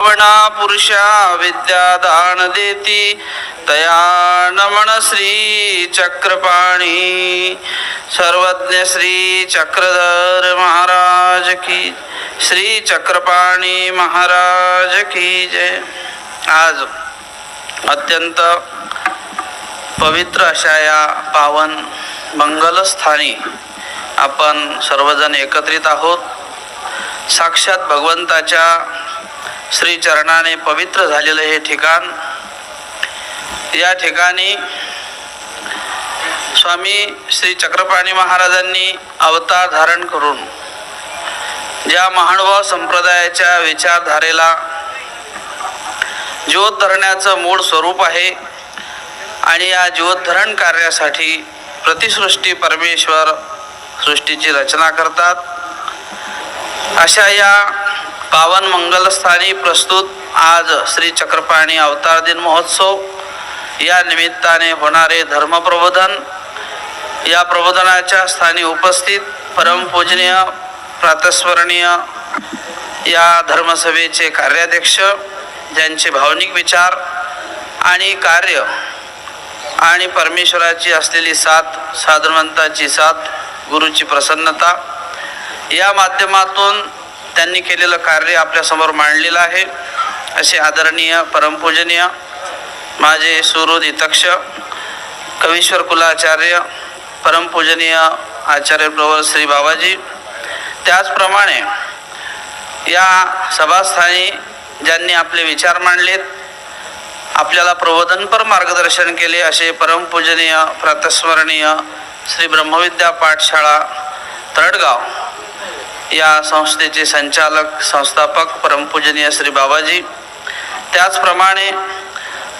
वणा पुरुषा विद्यादान देती तया नमन श्री चक्रपाणी. सर्वज्ञ श्री चक्रधर महाराज की श्री चक्रपाणी महाराज की जय. आज अत्यंत पवित्र अशा या पावन मंगलस्थानी आपण सर्वजण एकत्रित आहोत. साक्षात भगवंताच्या श्री चरणाने पवित्र झालेलं हे ठिकाण. या ठिकाणी स्वामी श्री चक्रपाणी महाराजांनी अवतार धारण करून ज्या महानुभाव संप्रदायाच्या विचारधारेला ज्योत धरण्याचं मूळ स्वरूप आहे आणि या ज्योतधरण कार्यासाठी प्रतिसृष्टी परमेश्वर सृष्टीची रचना करतात. अशा या पावन मंगलस्थानी प्रस्तुत आज श्री चक्रपाणी अवतार दिन महोत्सव. या निमित्ताने होणारे धर्मप्रबोधन या प्रबोधनाच्या स्थानी उपस्थित परमपूजनीय प्रातस्मरणीय या धर्मसभेचे कार्याध्यक्ष ज्यांचे भावनिक विचार आणि कार्य आणि परमेश्वराची असलेली साथ साधनवंताची साथ गुरुची प्रसन्नता या माध्यमातून त्यांनी केलेलं कार्य आपल्यासमोर मांडलेलं आहे. असे आदरणीय परमपूजनीय माझे सुहृद तक्ष कवीश्वर कुलाचार्य परमपूजनीय आचार्य प्रवर श्री बाबाजी त्याचप्रमाणे या सभास्थानी ज्यांनी आपले विचार मांडलेत आपल्याला प्रबोधनपर मार्गदर्शन केले असे परमपूजनीय प्रातस्मरणीय श्री ब्रह्मविद्या पाठशाळा तरडगाव या संस्थेचे संचालक संस्थापक परमपूजनीय श्री बाबाजी. त्याचप्रमाणे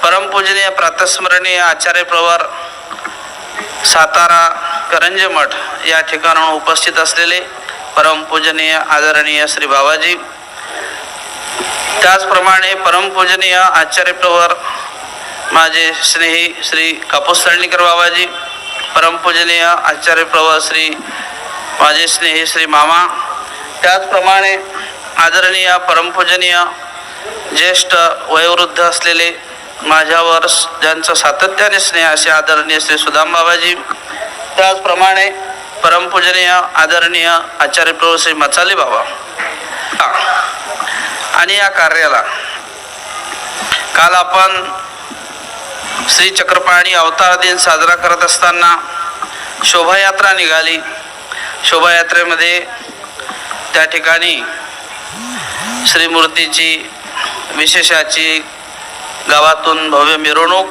परमपूजनीय प्रातस्मरणीय आचार्य प्रवर सातारा करंजे मठ या ठिकाणाहून उपस्थित असलेले परमपूजनीय आदरणीय श्री बाबाजी. त्याचप्रमाणे परमपूजनीय आचार्य प्रवर माझे स्नेही श्री कापूस तळणीकर बाबाजी परमपूजनीय आचार्य प्रवर श्री माझे स्नेही श्री मामा त्याचप्रमाणे आदरणीय परमपूजनीय ज्येष्ठ वयोवृद्ध असलेले माझ्यावर ज्यांचं सातत्याने स्नेह असे आदरणीय श्री सुदाम बाबाजी त्याचप्रमाणे परमपूजनीय आदरणीय आचार्य प्रभू श्री मचाली बाबा. आणि या कार्याला काल आपण श्री चक्रपाणी अवतार दिन साजरा करत असताना शोभायात्रा निघाली. शोभायात्रेमध्ये त्या ठिकाणी श्रीमूर्तीची विशेषाची गावातून भव्य मिरवणूक.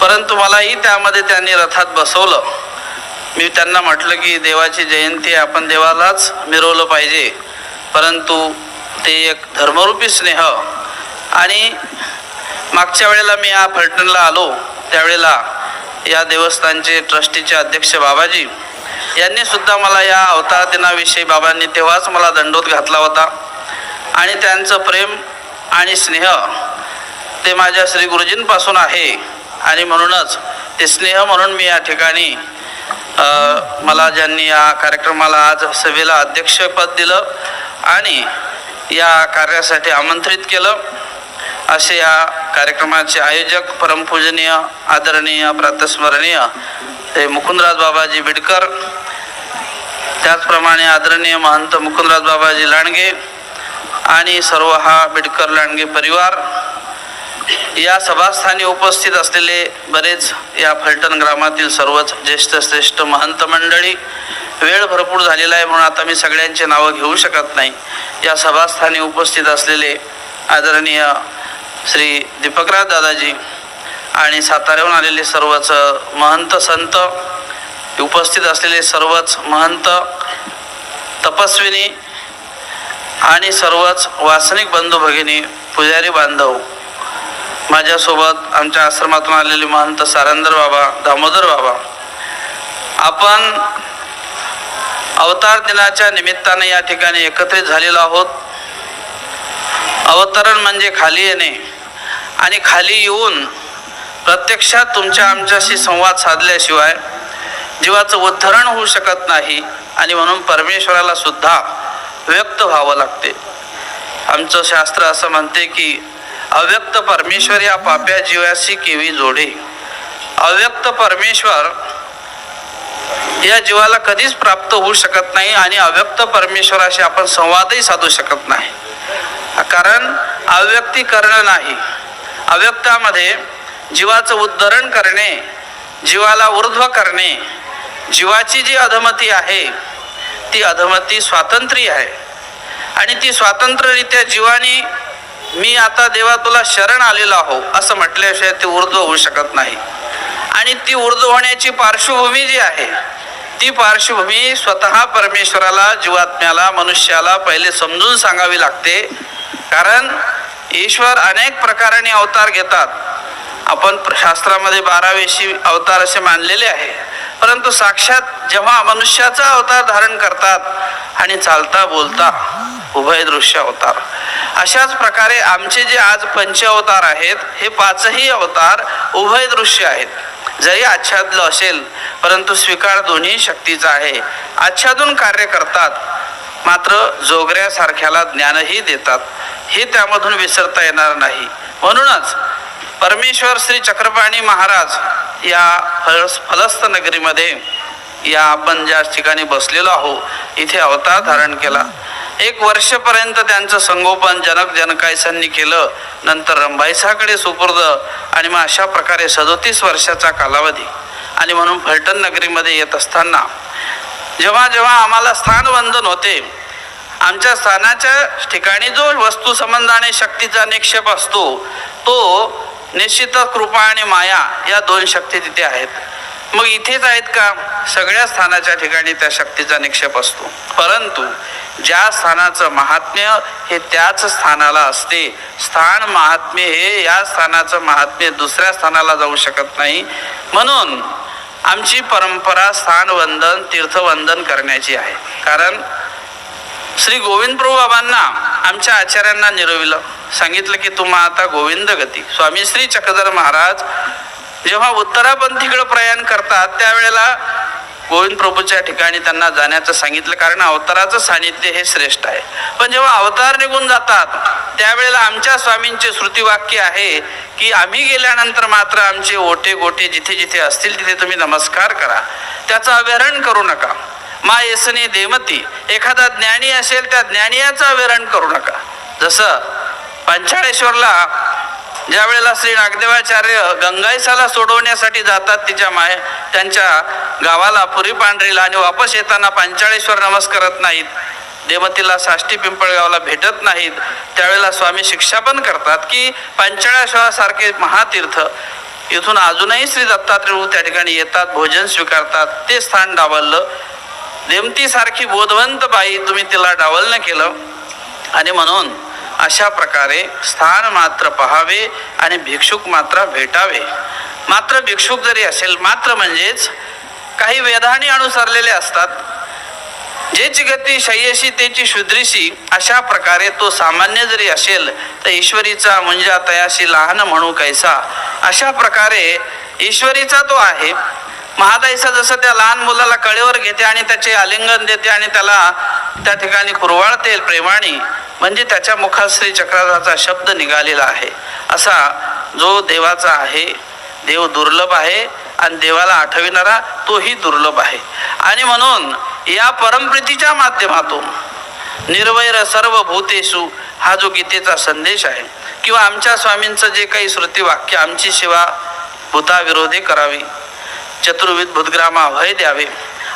परंतु मलाही त्यामध्ये त्यांनी रथात बसवलं. मी त्यांना म्हटलं की देवाची जयंती आपण देवालाच मिरवलं पाहिजे. परंतु ते एक धर्मरूपी स्नेह. आणि मागच्या वेळेला मी या फलटणला आलो. त्यावेळेला या देवस्थानचे ट्रस्टीचे अध्यक्ष बाबाजी यांनी सुद्धा मला या अवतार दिनाविषयी बाबांनी तेव्हाच मला दंडोत घातला होता. आणि त्यांचं प्रेम आणि स्नेह ते माझ्या श्री गुरुजींपासून आहे. आणि म्हणूनच ते स्नेह म्हणून मी या ठिकाणी मला ज्यांनी या कार्यक्रमाला आज सभेला अध्यक्षपद दिलं आणि या कार्यासाठी आमंत्रित केलं असे या कार्यक्रमाचे आयोजक परमपूजनीय आदरणीय प्रातस्मरणीय ते मुकुंदराज बाबाजी बिडकर त्याचप्रमाणे आदरणीय महंत मुकुंदराज बाबाजी लांडगे आणि सर्व हा बिडकर लांडगे परिवार. या सभास्थानी उपस्थित असलेले बरेच या फलटण ग्रामातील सर्वच ज्येष्ठ श्रेष्ठ महंत मंडळी वेळ भरपूर झालेला आहे म्हणून आता मी सगळ्यांचे नावं घेऊ शकत नाही. या सभास्थानी उपस्थित असलेले आदरणीय श्री दीपकराज दादाजी आणि साताऱ्याहून आलेले सर्वच महंत संत उपस्थित असलेले सर्वच महंत तपस्विनी आणि सर्वच वासनिक बंधू भगिनी पुजारी बांधव माझ्यासोबत आमच्या आश्रमातून आलेले महंत सारंदर बाबा दामोदर बाबा आपण अवतार दिनाच्या निमित्ताने या ठिकाणी एकत्रित झालेलो आहोत. अवतरण म्हणजे खाली येणे आणि खाली येऊन प्रत्यक्षात तुमच्या आमच्याशी संवाद साधल्याशिवाय जीवाचं उद्धरण होऊ शकत नाही आणि म्हणून परमेश्वराला सुद्धा व्यक्त व्हावं लागते. आमचं शास्त्र असं म्हणते की अव्यक्त परमेश्वर या पाप्या जीवाशी केवी जोडे. अव्यक्त परमेश्वर या जीवाला कधीच प्राप्त होऊ शकत नाही आणि अव्यक्त परमेश्वराशी आपण संवादही साधू शकत नाही. कारण अव्यक्तीकरण नाही. अव्यक्तामध्ये जीवाचं उद्धरण करणे जीवाला ऊर्ध्व करणे जीवाची जी अधमती आहे ती अधमती स्वातंत्र्य आहे. आणि ती स्वातंत्र्यरित्या जीवानी मी आता देवा तुला शरण आलेलो आहो असं म्हटल्याशिवाय ती ऊर्ध्व होऊ शकत नाही. आणि ती ऊर्ध्व होण्याची पार्श्वभूमी जी आहे ती पार्श्वभूमी स्वतः परमेश्वराला जीवात्म्याला मनुष्याला पहिले समजून सांगावी लागते. कारण ईश्वर अनेक प्रकाराने अवतार घेतात. आपण शास्त्रामध्ये बारावेशी अवतार असे मानलेले आहे. परंतु साक्षात जेव्हा मनुष्याचा अवतार धारण करतात आणि चालता बोलता उभय दृश्य अवतार. अशाच प्रकारे आमचे जे आज पंच अवतार आहेत हे पाचही अवतार उभय दृश्य आहेत. जरी आच्छादलं असेल परंतु स्वीकार दोन्ही शक्तीचा आहे. आच्छादून कार्य करतात मात्र जोगऱ्यासारख्याला ज्ञानही देतात. हे त्यामधून विसरता येणार नाही. म्हणूनच परमेश्वर श्री चक्रपाणी महाराज या फलस फलस्थ नगरीमध्ये या आपण ज्या ठिकाणी बसलेलो आहो इथे अवतार धारण केला. एक वर्षपर्यंत त्यांचं संगोपन जनक जनकायसांनी केलं. नंतर रंभाईसाकडे सुपूर्द आणि मग अशा प्रकारे सदोतीस वर्षाचा कालावधी. आणि म्हणून फलटण नगरीमध्ये येत असताना जेव्हा जेव्हा आम्हाला स्थानवंदन होते आमच्या स्थानाच्या ठिकाणी जो वस्तू संबंधाने शक्तीचा निक्षेप असतो तो निश्चितच कृपा आणि माया या दोन शक्ती तिथे आहेत. मग इथेच आहेत का? सगळ्या स्थानाच्या ठिकाणी त्या शक्तीचा निक्षेप असतो. परंतु ज्या स्थानाचं महात्म्य हे त्याच स्थानाला असते स्थान महात्म्य हे या स्थानाचं महात्म्य दुसऱ्या स्थानाला जाऊ शकत नाही. म्हणून आमची परंपरा स्थानवंदन तीर्थवंदन करण्याची आहे. कारण श्री गोविंद प्रभू बाबांना आमच्या आचार्यांना निरविलं. सांगितलं की तुम्हा आता गोविंद गती. स्वामी श्री चक्रधर महाराज जेव्हा उत्तरापंथीकडे प्रयाण करतात त्यावेळेला गोविंद प्रभूच्या ठिकाणी त्यांना जाण्याचं सांगितलं कारण अवताराचं सानिध्य हे श्रेष्ठ आहे. पण जेव्हा अवतार निघून जातात त्यावेळेला आमच्या स्वामींचे श्रुतीवाक्य आहे की आम्ही गेल्यानंतर मात्र आमचे ओटे गोटे जिथे जिथे असतील तिथे तुम्ही नमस्कार करा. त्याचं अवहेरण करू नका. मा येसने देमती. एखादा ज्ञानी असेल त्या ज्ञानियाचं अवहेरण करू नका. जसं पंचाळेश्वरला ज्या वेळेला श्री नागदेवाचार्य गंगाईसाला सोडवण्यासाठी जातात तिच्या माय त्यांच्या गावाला पुरी पांढरीला आणि वापस येताना पंचाळेश्वर नमस्कारत नाहीत. देवतीला साष्टी पिंपळगावला भेटत नाहीत. त्यावेळेला स्वामी शिक्षा पण करतात की पंचाळेश्वरासारखे महातीर्थ. इथून अजूनही श्री दत्तात्रय त्या ठिकाणी येतात भोजन स्वीकारतात. ते स्थान डावललं. देमतीसारखी बोधवंत बाई तुम्ही तिला डावलनं केलं. आणि म्हणून अशा प्रकारे स्थान मात्र पहावे आणि भिक्षुक मात्र भेटावे. मात्र भिक्षुक जरी असेल मात्र म्हणजेच काही वेधाने अनुसरलेले असतात. जेची गती शय्यशी तेची शुद्रीशी अशा प्रकारे तो सामान्य जरी असेल तर ईश्वरीचा म्हणजे तयाशी लहान म्हणू कैसा? अशा प्रकारे ईश्वरीचा तो आहे महादाईचा जसं त्या लहान मुलाला कळेवर घेते आणि त्याचे आलिंगन देते आणि त्याला त्या ठिकाणी कुरवाळते प्रेमाने म्हणजे त्याच्या मुखात श्री चक्राचा शब्द निघालेला आहे. असा जो देवाचा आहे देव दुर्लभ आहे आणि देवाला आठविणारा तोही दुर्लभ आहे. आणि म्हणून या परमप्रीतीच्या माध्यमातून निर्वैर सर्व भूतेषु हा जो गीतेचा संदेश आहे किंवा आमच्या स्वामींचं जे काही श्रुती वाक्य आमची सेवा भूताविरोधी करावी चतुर्विध भूतग्रामा भय द्यावे.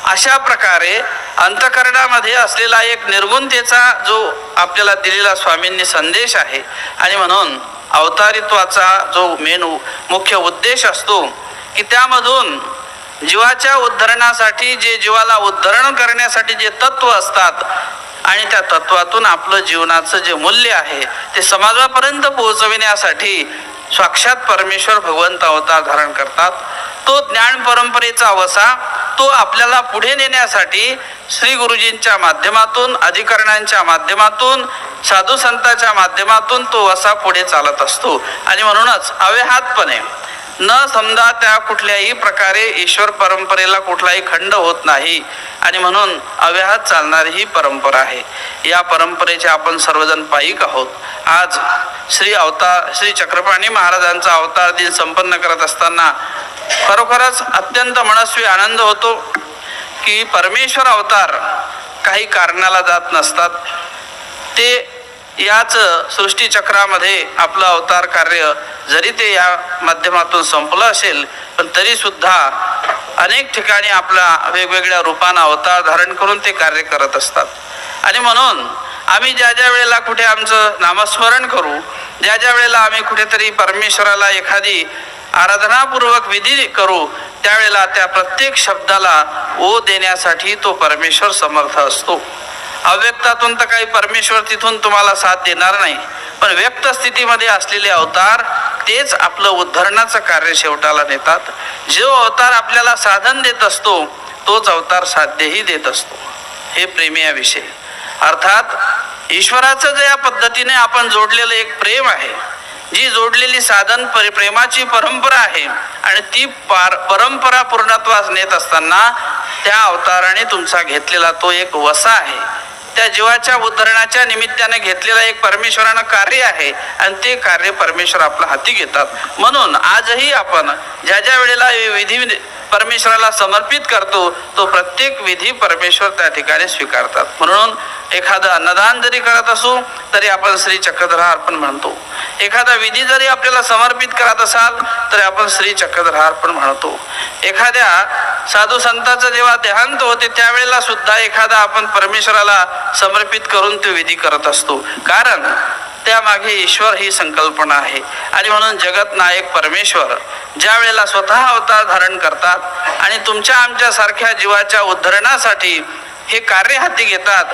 अशा प्रकारे अंतकरणामध्ये असलेला एक निर्गुणतेचा जो आपल्याला दिलेला स्वामींनी संदेश आहे आणि म्हणून अवतारित्वाचा जो मेन मुख्य उद्देश असतो की त्यामधून जीवाच्या उद्धरणासाठी जे जीवाला उद्धरण करण्यासाठी जे तत्व असतात आणि त्या तत्वातून आपलं जीवनाचं जे मूल्य आहे ते समाजापर्यंत पोहोचविण्यासाठी साक्षात परमेश्वर भगवंत अवतार धारण करतात. तो ज्ञान परंपरेचा वसा तो आपल्याला पुढे नेण्यासाठी श्री गुरुजींच्या माध्यमातून अधिकरणांच्या माध्यमातून साधू संतांच्या माध्यमातून तो वसा पुढे चालत असतो. आणि म्हणूनच अव्याहातपणे न समजा त्या कुठल्याही प्रकारे ईश्वर परंपरेला कुठलाही खंड होत नाही. आणि म्हणून अव्याहत चालणारी ही परंपरा आहे. या परंपरेचे आपण सर्वजण पायिक आहोत. आज श्री अवतार श्री चक्रपाणी महाराजांचा अवतार दिन संपन्न करत असताना खरोखरच अत्यंत मनस्वी आनंद होतो की परमेश्वर अवतार काही कारणाला जात नसतात. ते याच सृष्टीचक्रामध्ये आपलं अवतार कार्य जरी ते या माध्यमातून संपलं असेल पण तरीसुद्धा अनेक ठिकाणी आपला वेगवेगळ्या रूपानं अवतार धारण करून ते कार्य करत असतात. आणि म्हणून आम्ही ज्या ज्या वेळेला कुठे आमचं नामस्मरण करू ज्या ज्या वेळेला आम्ही कुठेतरी परमेश्वराला एखादी आराधनापूर्वक विधी करू त्यावेळेला त्या प्रत्येक शब्दाला ओ देण्यासाठी तो परमेश्वर समर्थ असतो. अव्यक्तातून तर काही परमेश्वर तिथून तुम्हाला साथ देणार नाही. पण व्यक्त स्थितीमध्ये असलेले अवतार तेच आपलं उद्धरणाचं कार्य शेवटाला नेतात. जो अवतार आपल्याला साधन देत असतो तोच अवतार साध्यही देत असतो. हे प्रेमी अर्थात ईश्वराचं जे या पद्धतीने आपण जोडलेलं एक प्रेम आहे जी जोडलेली साधन परि प्रेमाची परंपरा आहे आणि ती पार परंपरा पूर्णत्वास नेत असताना त्या अवताराने तुमचा घेतलेला तो एक वसा आहे. त्या जीवाच्या उद्धरणाच्या निमित्ताने घेतलेलं एक परमेश्वरानं कार्य आहे आणि ते कार्य परमेश्वर आपल्या हाती घेतात. म्हणून आजही आपण ज्या ज्या वेळेला विधी परमेश्वराला समर्पित करतो तो प्रत्येक विधी परमेश्वर त्या ठिकाणी स्वीकारतात. म्हणून एखादं अन्नदान जरी करत असू तरी आपण श्री चक्रधरा अर्पण म्हणतो. एखादा विधी जरी आपल्याला समर्पित करत असाल तरी आपण श्री चक्रधरा अर्पण म्हणतो. एखाद्या साधू संतांचं जेव्हा देहांत होते त्यावेळेला सुद्धा एखादा आपण परमेश्वराला समर्पित करून तो विधी करत असतो. कारण त्यामागे ईश्वर ही संकल्पना आहे. आणि म्हणून जगत नायक परमेश्वर ज्या वेळेला स्वतः अवतार धारण करतात आणि तुमच्या आमच्या सारख्या जीवाच्या उद्धरणासाठी हे कार्य हाती घेतात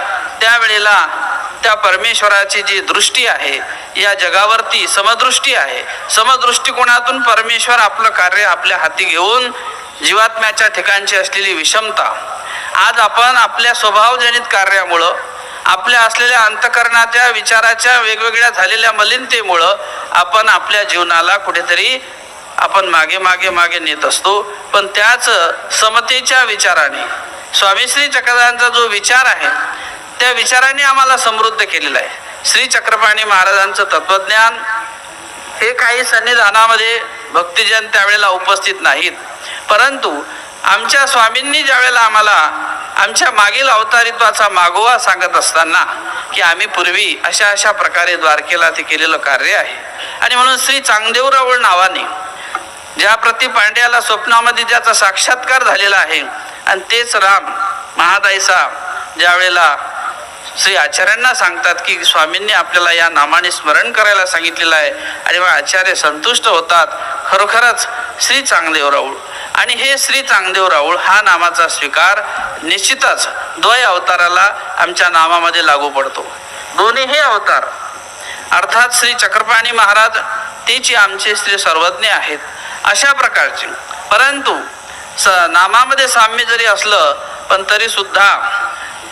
त्यावेळेला त्या परमेश्वराची जी दृष्टी आहे या जगावरती समदृष्टी आहे. समदृष्टिकोनातून परमेश्वर आपलं कार्य आपल्या हाती घेऊन जीवात्म्याच्या ठिकाणची असलेली विषमता. आज आपण आपल्या स्वभावजनित कार्यामुळं आपल्या असलेल्या अंतकरणाच्या विचाराच्या वेगवेगळ्या झालेल्या मलिनतेमुळं आपण आपल्या जीवनाला कुठेतरी आपण मागे मागे मागे नेत असतो. पण त्याच समतेच्या विचाराने स्वामी श्री चक्रधांचा जो विचार आहे त्या विचाराने आम्हाला समृद्ध केलेला आहे. श्री चक्रपाणी महाराजांचं तत्वज्ञान हे काही सन्निधानामध्ये भक्तिजन त्यावेळेला उपस्थित नाहीत. परंतु आमच्या स्वामींनी ज्यावेळेला आम्हाला आमच्या मागील अवतारित्वाचा मागोवा सांगत असताना की आम्ही पूर्वी अशा अशा प्रकारे द्वारकेला ते केलेलं कार्य आहे. आणि म्हणून श्री चांगदेवरावळ नावाने ज्या प्रति पांड्याला स्वप्नामध्ये ज्याचा साक्षात्कार झालेला आहे आणि तेच राम महादाईसा ज्यावेळेला श्री आचार्यांना सांगतात की स्वामींनी आपल्याला या नामाने स्मरण करायला सांगितलेलं आहे आणि मग आचार्य संतुष्ट होतात खरोखरच श्री चांगदेव राऊळ आणि हे श्री चांगदेव राऊळ हा नामाचा स्वीकार निश्चितच द्वय अवताराला आमच्या नामामध्ये लागू पडतो. दोन्हीही अवतार अर्थात श्री चक्रपाणी महाराज तेची आमचे श्री सर्वज्ञ आहेत अशा प्रकारचे. परंतु स नामामध्ये साम्य जरी असलं पण तरीसुद्धा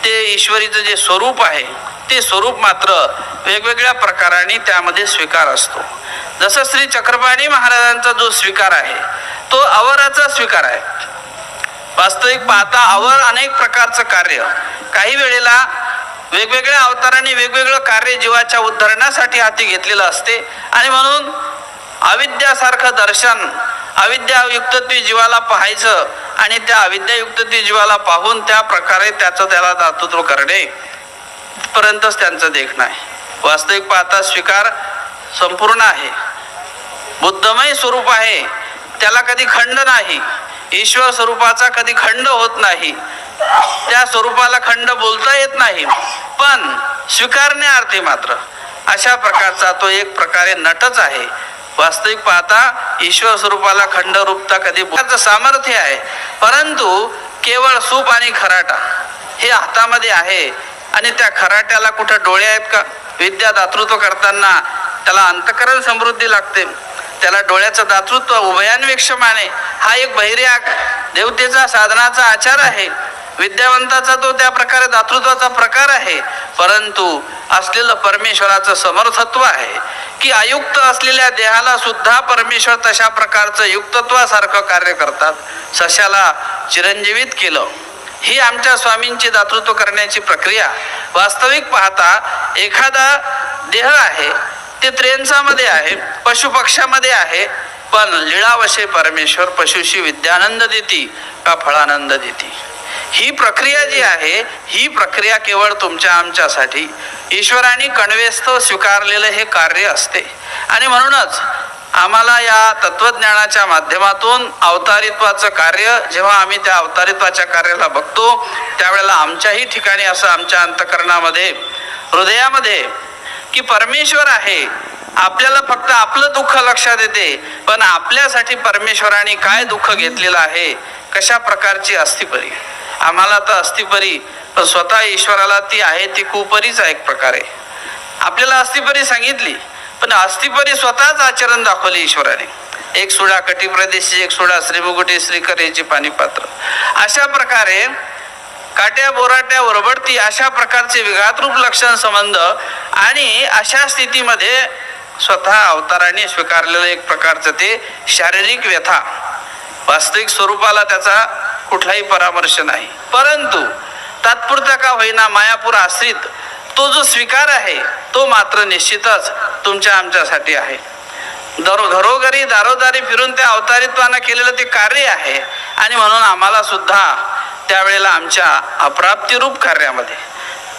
ते ईश्वरीचं जे स्वरूप आहे ते स्वरूप मात्र वेगवेगळ्या प्रकाराने त्यामध्ये स्वीकार असतो. जसं श्री चक्रपाणी महाराजांचा जो स्वीकार आहे तो अवराचा स्वीकार आहे. वास्तविक पाहता अवर अनेक प्रकारचं कार्य. काही वेळेला वेगवेगळ्या अवतारांनी वेगवेगळं कार्य जीवाच्या उद्धरणासाठी हाती घेतलेलं असते आणि म्हणून अविद्यासारखं दर्शन अविद्यायुक्तत्वी जीवाला पाहायचं आणि त्या अविद्यायुक्तत्वी जीवाला पाहून त्या प्रकारे त्याचं त्याला दातृत्व करणे पर्यंतच त्यांचं देखणं आहे वास्तविक पाहता स्वीकार संपूर्ण आहे. बुद्धमय स्वरूप आहे. त्याला कधी खंड नाही. ईश्वर स्वरूपाचा कधी खंड होत नाही. त्या स्वरूपाला खंड बोलता येत नाही. पण स्वीकारण्याअर्थी मात्र अशा प्रकारचा तो एक प्रकारे नटच आहे. वास्तविक पाहता ईश्वर स्वरूपाला खंड रूपता कधी बोलायचं सामर्थ्य आहे. परंतु केवळ सूप आणि खराटा हे हातामध्ये आहे. आणि त्या खराट्याला कुठं डोळे आहेत का? विद्या दातृत्व करताना त्याला अंतकरण समृद्धी लागते. त्याला डोळ्याचं दातृत्व उभयान्वेक्षमाने हा एक बहिर्याग देवतेचा साधनाचा आचार आहे. विद्यावंताचा तो त्या प्रकारे दातृत्वाचा प्रकार आहे. परंतु असलेलं परमेश्वराचं समर्थत्व आहे की अयुक्त असलेल्या देहाला सुद्धा परमेश्वर तशा प्रकारचं युक्तत्वासारखं कार्य करतात सशाला चिरंजीवित केलं. ही आमच्या स्वामींची दातृत्व करण्याची प्रक्रिया वास्तविक पाहता एखादा देह आहे. ते त्रेंचामध्ये आहे पशुपक्षामध्ये आहे पण लिळावशे परमेश्वर पशुशी विद्यानंद देती का फळानंद देती? ही प्रक्रिया जी आहे ही प्रक्रिया केवळ तुमच्या आमच्यासाठी. ईश्वराने कणवेस्तव स्वीकारलेलं हे कार्य असते. आणि म्हणूनच आम्हाला या तत्वज्ञानाच्या माध्यमातून अवतारित्वाचं कार्य जेव्हा आम्ही त्या अवतारित्वाच्या कार्याला बघतो त्यावेळेला आमच्याही ठिकाणी असं आमच्या अंतकरणामध्ये हृदयामध्ये की परमेश्वर आहे. आपल्याला फक्त आपलं दुःख लक्षात येते पण आपल्यासाठी परमेश्वराने काय दुःख घेतलेलं आहे? कशा प्रकारची अस्थिपरी? आम्हाला तर अस्थिपरी पण स्वतः ईश्वराला ती आहे ती कुपरीच आहे एक प्रकारे. आपल्याला अस्थिपरी सांगितली पण अस्थिपरी स्वतःच आचरण दाखवले ईश्वराने. एक सुडा कटी प्रदेशी एक सुडा श्रीमुगुटी श्रीकर याची पाणी पात्र अशा प्रकारे काट्या बोराट्या वरबडती अशा प्रकारचे विघातरूप लक्षण संबंध आणि अशा स्थितीमध्ये स्वतः अवताराने स्वीकारलेलं एक प्रकारचं ते शारीरिक व्यथा. वास्तविक स्वरूपाला त्याचा कुठलाही परामर्श नाही. परंतु तात्पुरता का होईना मायापूर आश्रित तो जो स्वीकार आहे तो मात्र निश्चितच तुमच्या आमच्यासाठी आहे. दरो घरोघरी दारोदारी फिरून त्या अवतारित्वानं केलेलं ते कार्य आहे आणि म्हणून आम्हाला सुद्धा त्यावेळेला आमच्या अप्राप्तिरूप कार्यामध्ये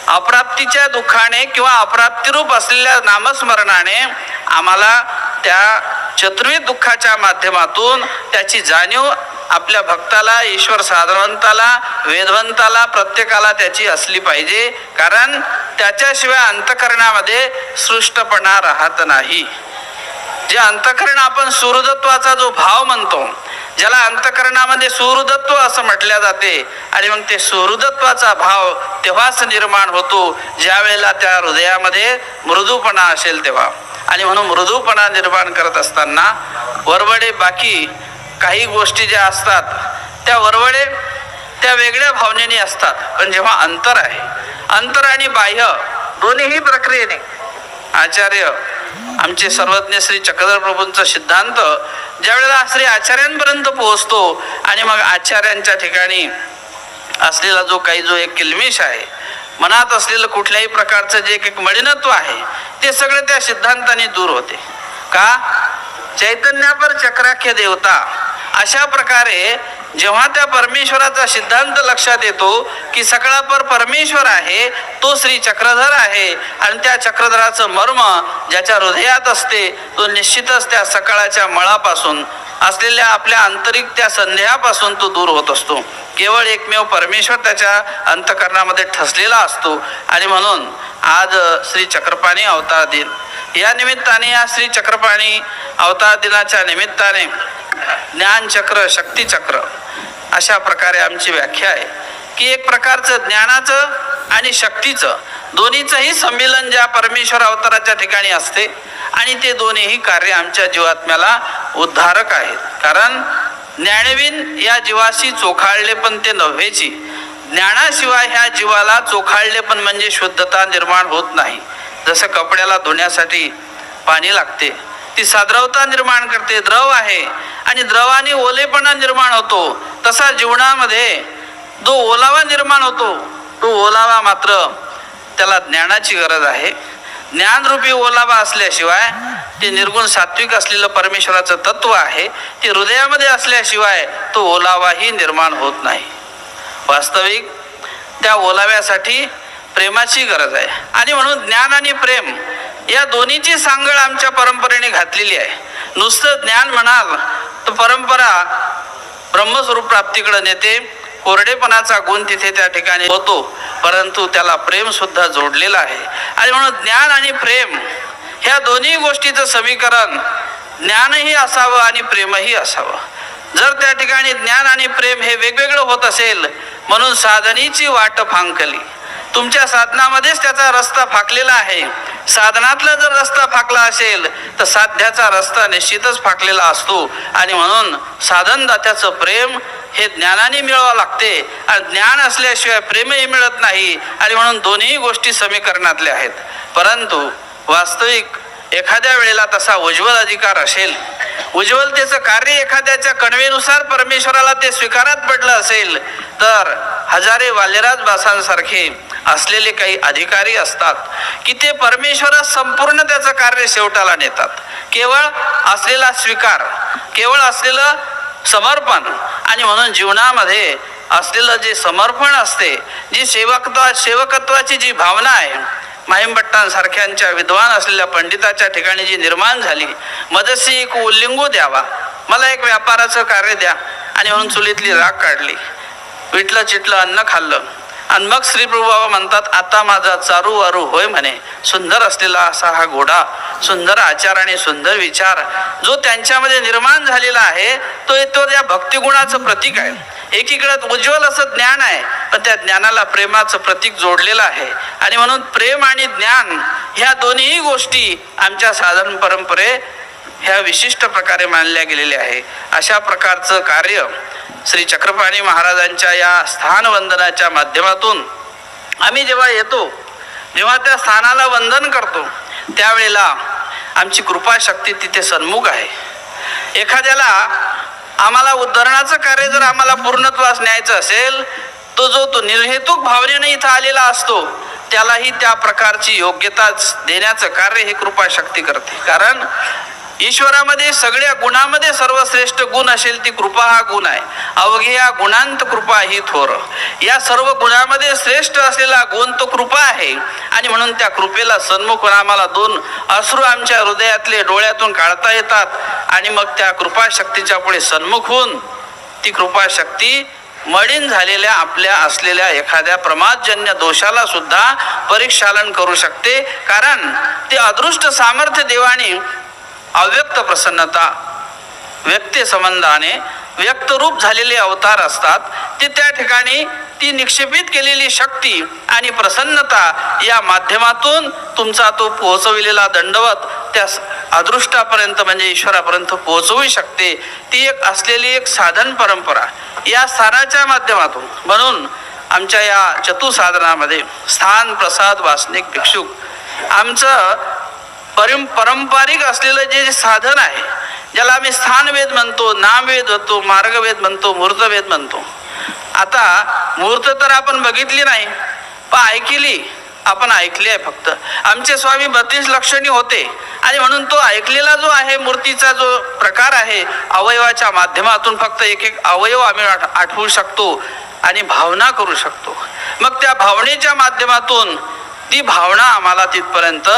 अप्राप्तीच्या दुःखाने किंवा अप्राप्तिरूप असलेल्या नामस्मरणाने आम्हाला त्या चतुर्विध दुःखाच्या माध्यमातून त्याची जाणीव आपल्या भक्ताला ईश्वर साधवंताला वेदवंताला प्रत्येकाला त्याची असली पाहिजे. कारण त्याच्याशिवाय अंतकरणामध्ये सृष्टपणा राहत नाही. जे अंतकरण आपण सुहृदत्वाचा जो भाव म्हणतो ज्याला अंतकरणामध्ये सुहृदत्व असं म्हटल्या जाते आणि मग ते सुहृदत्वाचा भाव तेव्हाच निर्माण होतो ज्या वेळेला त्या हृदयामध्ये मृदूपणा असेल तेव्हा. आणि म्हणून मृदूपणा निर्माण करत असताना वरवडे बाकी काही गोष्टी ज्या असतात त्या वरवडे त्या वेगळ्या भावनेने असतात. पण जेव्हा अंतर आहे अंतर आणि बाह्य दोन्हीही प्रक्रियेने आचार्य आमचे सर्वज्ञ श्री चक्रधर प्रभूंचा सिद्धांत ज्यावेळेला श्री आचार्यांपर्यंत पोहोचतो आणि मग आचार्यांच्या ठिकाणी असलेला जो काही जो एक किलमिश आहे मनात असलेलं कुठल्याही प्रकारचं जे एक मलिनत्व आहे ते सगळे त्या सिद्धांताने दूर होते. का? चैतन्यापर चक्राख्य देवता अशा प्रकारे जेव्हा त्या परमेश्वराचा सिद्धांत लक्षात येतो की सगळापर परमेश्वर आहे तो श्री चक्रधर आहे आणि त्या चक्रधराचं मर्म ज्याच्या हृदयात असते तो निश्चितच त्या सकाळच्या मळापासून असलेल्या आपल्या आंतरिक त्या संदेहापासून तो दूर होत असतो. केवळ एकमेव परमेश्वर त्याच्या अंतकरणामध्ये ठसलेला असतो आणि म्हणून आज श्री चक्रपाणी अवतार दिन. या निमित्ताने या श्री चक्रपाणी अवतार दिनाच्या निमित्ताने ज्ञानचक्र शक्तिचक्र अशा प्रकारे आमची व्याख्या आहे. की एक प्रकारचं ज्ञानाचं आणि शक्तीचं दोन्हीचंही संमेलन ज्या परमेश्वर अवताराच्या ठिकाणी असते आणि ते दोन्हीही कार्य आमच्या जीवात्म्याला उद्धारक आहेत. कारण ज्ञानवीन या जीवाशी चोखाळले पण ते नव्हेची. ज्ञानाशिवाय ह्या जीवाला चोखाळले पण म्हणजे शुद्धता निर्माण होत नाही. जसं कपड्याला धुण्यासाठी पाणी लागते ती साद्रवता निर्माण करते द्रव आहे. आणि द्रवाने ओलेपणा निर्माण होतो. तसा जीवनामध्ये जो ओलावा निर्माण होतो तो ओलावा मात्र त्याला ज्ञानाची गरज आहे. ज्ञानरूपी ओलावा असल्याशिवाय ते निर्गुण सात्विक असलेलं परमेश्वराचं तत्व आहे. ते हृदयामध्ये असल्याशिवाय तो ओलावाही निर्माण होत नाही. वास्तविक त्या ओलाव्यासाठी प्रेमाची गरज आहे. आणि म्हणून ज्ञान आणि प्रेम या दोन्हीची सांगड आमच्या परंपरेने घातलेली आहे. नुसतं ज्ञान म्हणाल तर परंपरा ब्रह्मस्वरूप प्राप्तीकडे नेते कोरडेपणाचा गुण तिथे त्या ठिकाणी होतो परंतु त्याला प्रेम सुद्धा जोडलेलं आहे. आणि म्हणून ज्ञान आणि प्रेम ह्या दोन्ही गोष्टीचं समीकरण ज्ञानही असावं आणि प्रेमही असावं. जर त्या ठिकाणी ज्ञान आणि प्रेम हे वेगवेगळं होत असेल म्हणून साधनीची वाट फांकली तुमच्या साधनामध्येच त्याचा रस्ता फाकलेला आहे. साधनातला जर रस्ता फाकला असेल तर साध्याचा रस्ता निश्चितच फाकलेला असतो. आणि म्हणून साधनदात्याचं प्रेम हे ज्ञानाने मिळवावं लागते. आणि ज्ञान असल्याशिवाय प्रेमही मिळत नाही. आणि म्हणून दोन्ही गोष्टी समीकरणातल्या आहेत. परंतु वास्तविक एखाद्या वेळेला तसा उज्ज्वल अधिकार असेल. उज्ज्वलतेचं कार्य एखाद्याच्या कणवेनुसार परमेश्वराला ते स्वीकारात पडलं असेल तर हजारे वालेराज बासांसारखे असलेले काही अधिकारी असतात की ते परमेश्वरा संपूर्ण त्याचं कार्य शेवटाला नेतात. केवळ असलेला स्वीकार केवळ असलेलं समर्पण आणि म्हणून जीवनामध्ये असलेलं जे समर्पण असते जी सेवकत्वा सेवकत्वाची जी भावना आहे माहिमभट्टांसारख्यांच्या विद्वान असलेल्या पंडिताच्या ठिकाणी जी निर्माण झाली मदसी एक उल्लिंगू द्यावा मला एक व्यापाराचं कार्य द्या आणि म्हणून चुलीतली राग काढली विटलं चिटलं अन्न खाल्लं. आणि मग श्री बाबा म्हणतात आता माझा चारू वारू होय म्हणे. सुंदर असलेला असा हा घोडा सुंदर आचार आणि सुंदर विचार जो त्यांच्यामध्ये निर्माण झालेला आहे तो तो त्या भक्तिगुणाचं प्रतीक आहे. एकीकडे उज्ज्वल असं ज्ञान आहे पण त्या ज्ञानाला प्रेमाचं प्रतीक जोडलेलं आहे. आणि म्हणून प्रेम आणि ज्ञान ह्या दोन्ही गोष्टी आमच्या साधन परंपरे ह्या विशिष्ट प्रकारे मानल्या गेलेल्या आहे. अशा प्रकारचं कार्य श्री चक्रपाणी महाराजांच्या या स्थानवंदनाच्या माध्यमातून आम्ही जेव्हा येतो जेव्हा त्या स्थानाला वंदन करतो त्यावेळेला आमची कृपाशक्ती तिथे सन्मुख आहे. एखाद्याला आम्हाला उद्धरणाचं कार्य जर आम्हाला पूर्णत्वास न्यायचं असेल तो जो तो निर्हेतुक भावनेने इथं आलेला असतो त्यालाही त्या प्रकारची योग्यताच देण्याचं कार्य हे कृपाशक्ती करते. कारण ईश्वरामध्ये सगळ्या गुणामध्ये सर्वश्रेष्ठ गुण असेल ती कृपा हा गुण आहे. अवघ्या गुणांत कृपा ही थोर. या सर्व गुणामध्ये श्रेष्ठ असलेला गुण तो कृपा आहे. आणि म्हणून त्या कृपेला सन्मुख होऊन आम्हाला दोन अश्रू आमच्या हृदयातले डोळ्यातून काढता येतात. आणि मग त्या कृपाशक्तीच्या पुढे सन्मुख होऊन ती कृपाशक्ती मळीन झालेल्या आपल्या असलेल्या एखाद्या प्रमादजन्य दोषाला सुद्धा परीक्षालन करू शकते. कारण ते अदृष्ट सामर्थ्य देवाने अव्यक्त प्रसन्नता व्यक्ती संबंधाने व्यक्तरूप झालेले अवतार असतात. ते त्या ठिकाणी ती निक्षेपित केलेली शक्ती आणि प्रसन्नता या माध्यमातून तुमचा तो पोहोचविलेला दंडवत त्या अदृष्टापर्यंत म्हणजे ईश्वरापर्यंत पोहोचवू शकते. ती एक असलेली एक साधन परंपरा या स्थानाच्या माध्यमातून. म्हणून आमच्या या चतुसाधनामध्ये स्थान प्रसाद वासनिक भिक्षुक आमचं परम पारंपरिक असलेलं जे साधन आहे ज्याला आम्ही स्थानवेद म्हणतो नामवेद म्हणतो मार्गवेद म्हणतो मूर्तवेद म्हणतो. आता मूर्त तर आपण बघितली नाही पण ऐकली आपण ऐकली आहे फक्त. आमचे स्वामी बत्तीस लक्षणी होते आणि म्हणून तो ऐकलेला जो आहे मूर्तीचा जो प्रकार आहे अवयवाच्या माध्यमातून फक्त एक एक अवयव आम्ही आठ आठवू शकतो आणि भावना करू शकतो. मग त्या भावनेच्या माध्यमातून ती भावना आम्हाला तिथपर्यंत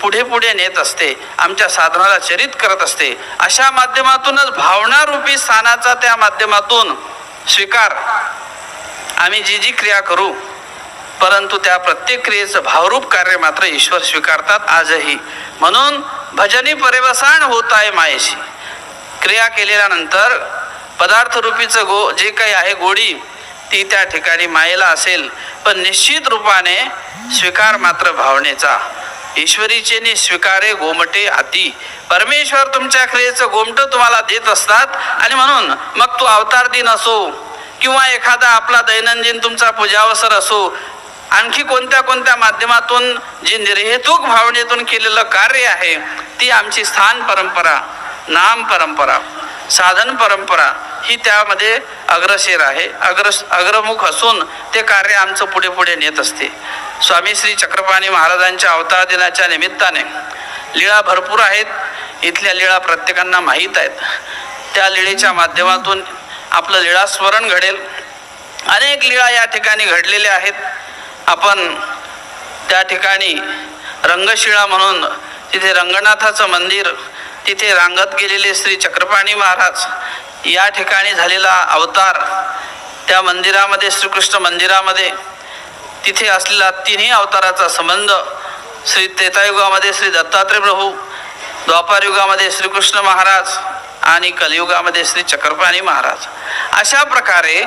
पुढे पुढे नेत असते. आमच्या साधनाला चरित करत असते. अशा माध्यमातूनच भावनारूपी स्थानाचा त्या माध्यमातून स्वीकार आम्ही जी जी क्रिया करू परंतु त्या प्रत्येक क्रियेचं भावरूप कार्य मात्र ईश्वर स्वीकारतात आजही. म्हणून भजनी परिवसान होत आहे मायेशी. क्रिया केलेल्यानंतर पदार्थ रूपीचं गो जे काही आहे गोडी ती त्या ठिकाणी मायेला असेल पण निश्चित रूपाने स्वीकार मात्र भावनेचा. ईश्वरीचे नि स्वीकारे गोमटे हाती परमेश्वर तुमच्या क्रियेचं गोमट तुम्हाला देत असतात आणि म्हणून मग तो अवतार दिन असो किंवा एखादा आपला दैनंदिन तुमचा पूजावसर असो आणखी कोणत्या कोणत्या माध्यमातून जी निर्हेतुक भावनेतून केलेलं कार्य आहे ती आमची स्थान परंपरा नाम परंपरा साधन परंपरा ही त्यामध्ये अग्रसेर आहे. अग्र अग्रमुख असून ते कार्य आमचं पुढे पुढे नेत असते. स्वामी श्री चक्रपाणी महाराजांच्या अवतार दिनाच्या निमित्ताने लीळा भरपूर आहेत. इथल्या लीळा प्रत्येकांना माहीत आहेत. त्या लीळेच्या माध्यमातून आपलं लीळा स्मरण घडेल. अनेक लीळा या ठिकाणी घडलेल्या आहेत. आपण त्या ठिकाणी रंगशिळा म्हणून तिथे रंगनाथाचं मंदिर तिथे रांगत गेलेले श्री चक्रपाणी महाराज या ठिकाणी झालेला अवतार त्या मंदिरामध्ये श्रीकृष्ण मंदिरामध्ये तिथे असलेला तिन्ही अवताराचा संबंध श्री त्रेतायुगामध्ये श्री दत्तात्रय प्रभू द्वापार युगामध्ये श्रीकृष्ण महाराज आणि कलियुगामध्ये श्री चक्रपाणी महाराज. अशा प्रकारे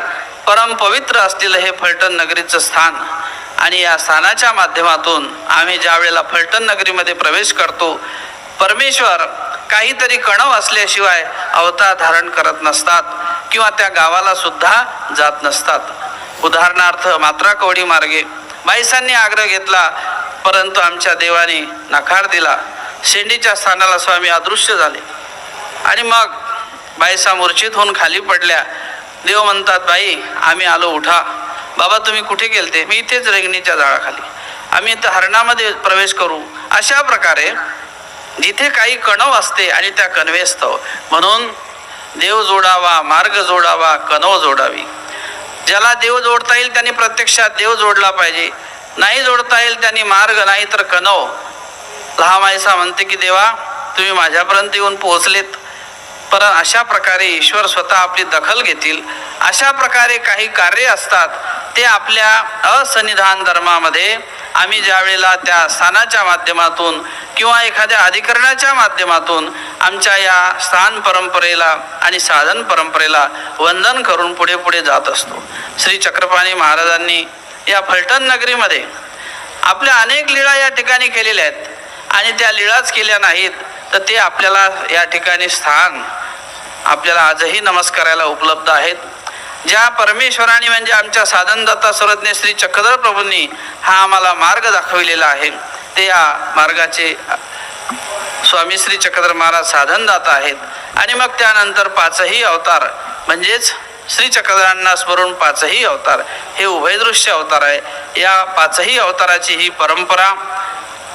परम पवित्र असलेलं हे फलटण नगरीचं स्थान आणि या स्थानाच्या माध्यमातून आम्ही ज्या वेळेला फलटण नगरीमध्ये प्रवेश करतो परमेश्वर काहीतरी कणव असल्याशिवाय अवतार धारण करत नसतात किंवा त्या गावाला सुद्धा जात नसतात. उदाहरणार्थ मात्रा कवडी मार्गे. बाईसांनी आग्रह घेतला परंतु आमच्या देवाने नकार दिला. शेंडीच्या स्थानाला स्वामी अदृश्य झाले. आणि मग बाईसा मूर्छित होऊन खाली पडल्या. देव म्हणतात बाई आम्ही आलो उठा. बाबा तुम्ही कुठे गेलते? मी इथेच रेंगणीच्या जाळाखाली आम्ही इथं हरणामध्ये प्रवेश करू. अशा प्रकारे जिथे काही कणव असते आणि त्या कणवेस्तव म्हणून देव जोडावा मार्ग जोडावा कणव जोडावी. ज्याला देव जोडता येईल त्यांनी प्रत्यक्षात देव जोडला पाहिजे. नाही जोडता येईल त्यांनी मार्ग नाही तर कणव. लहा मायसा म्हणते की देवा तुम्ही माझ्यापर्यंत येऊन पोहोचलेत. पर अशा प्रकारे ईश्वर स्वतः आपली दखल घेतील. अशा प्रकारे काही कार्य असतात. ते आपल्या असंनिधान धर्मामध्ये आम्ही ज्या वेळेला त्या स्थानाच्या माध्यमातून किंवा एखाद्या अधिकरणाच्या माध्यमातून आमच्या या स्थान परंपरेला आणि साधन परंपरेला वंदन करून पुढे पुढे जात असतो. श्री चक्रपाणी महाराजांनी या फलटण नगरीमध्ये आपल्या अनेक लीळा या ठिकाणी केलेल्या आहेत. आणि त्या लीळाच केल्या नाहीत तर ते आपल्याला या ठिकाणी स्थान आपल्याला आजही नमस्काराला उपलब्ध आहेत. ज्या परमेश्वराने म्हणजे आमच्या साधनदाता सर्वज्ञ श्री चक्रधर प्रभूंनी हा आम्हाला मार्ग दाखविलेला आहे. ते या मार्गाचे स्वामी श्री चक्रधर महाराज साधनदाता आहेत. आणि मग त्यानंतर पाचही अवतार म्हणजेच श्री चक्रधरांना स्मरून पाचही अवतार हे उभयदृश्य अवतार आहे. या पाचही अवताराची ही परंपरा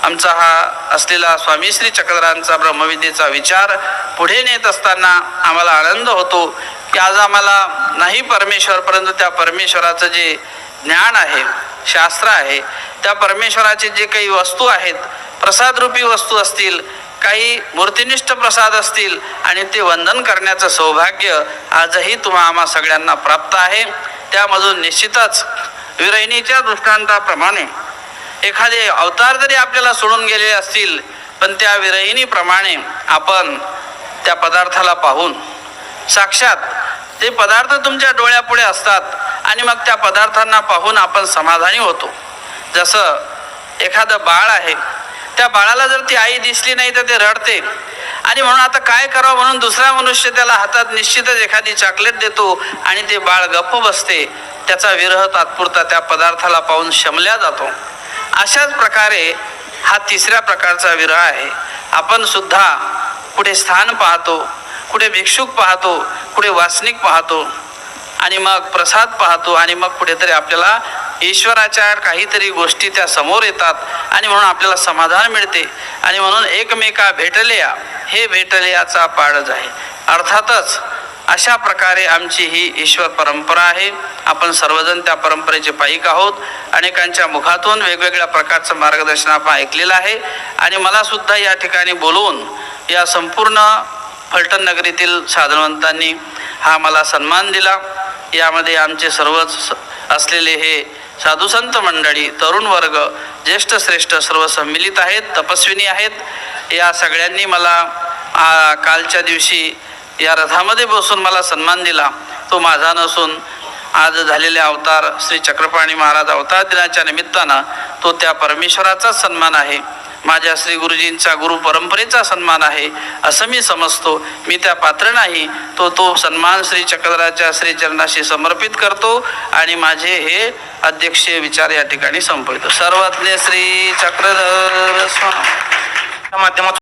आमचा हा असलेला स्वामी श्री चक्रधरांचा ब्रह्मविद्येचा विचार पुढे नेत असताना आम्हाला आनंद होतो की आज आम्हाला नाही परमेश्वर परंतु त्या परमेश्वराचं जे ज्ञान आहे शास्त्र आहे त्या परमेश्वराचे जे काही वस्तू आहेत प्रसादरूपी वस्तू असतील काही मूर्तिनिष्ठ प्रसाद असतील आणि ते वंदन करण्याचं सौभाग्य आजही तुम्हा आम्हा सगळ्यांना प्राप्त आहे. त्यामधून निश्चितच विरहिणीच्या दृष्टांताप्रमाणे एखादे अवतार जरी आपल्याला सोडून गेलेले असतील पण त्या विरहिणीप्रमाणे आपण त्या पदार्थाला पाहून साक्षात ते पदार्थ तुमच्या डोळ्यापुढे असतात आणि मग त्या पदार्थांना पाहून आपण समाधानी होतो. जसं एखादं बाळ आहे त्या बाळाला जर ती आई दिसली नाही तर ते रडते. आणि म्हणून आता काय करावं म्हणून दुसरा मनुष्य त्याला हातात निश्चितच एखादी चॉकलेट देतो आणि ते बाळ गप्प बसते. त्याचा विरह तात्पुरता त्या पदार्थाला पाहून शमल्या जातो. अशाच प्रकारे हा तिसऱ्या प्रकारचा विरह आहे. आपण सुद्धा कुठे स्थान पाहतो कुठे भिक्षुक पाहतो कुठे वासनिक पाहतो आणि मग प्रसाद पाहतो आणि मग कुठेतरी आपल्याला ईश्वराच्या काहीतरी गोष्टी त्या समोर येतात आणि म्हणून आपल्याला समाधान मिळते आणि म्हणून एकमेका भेटलेया हे भेटलेयाचा पाडच आहे अर्थातच अशा प्रकारे आमची ही ईश्वर परंपरा आहे. आपण सर्वजण त्या परंपरेचे पाईक आहोत. अनेकांच्या मुखातून वेगवेगळ्या प्रकारचं मार्गदर्शन आपण ऐकलेलं आहे. आणि मला सुद्धा या ठिकाणी बोलवून या संपूर्ण फलटण नगरीतील साधनवंतांनी हा मला सन्मान दिला. यामध्ये आमचे सर्वच असलेले हे साधुसंत मंडळी तरुण वर्ग ज्येष्ठ श्रेष्ठ सर्व सम्मिलित आहेत तपस्विनी आहेत. या सगळ्यांनी मला कालच्या दिवशी या रथामध्ये बसून मला सन्मान दिला. तो माझा नसून आज झालेले अवतार श्री चक्रपाणी महाराज अवतार दिनाच्या निमित्तानं तो त्या परमेश्वराचाच सन्मान आहे. माझ्या श्री गुरुजींचा गुरु परंपरेचा सन्मान आहे असं मी समजतो. मी त्या पात्र नाही. तो तो सन्मान श्री चक्रधराच्या श्री चरणाशी समर्पित करतो आणि माझे हे अध्यक्षीय विचार या ठिकाणी संपवितो. सर्वज्ञ श्री चक्रधर स्वामी. माध्यमातून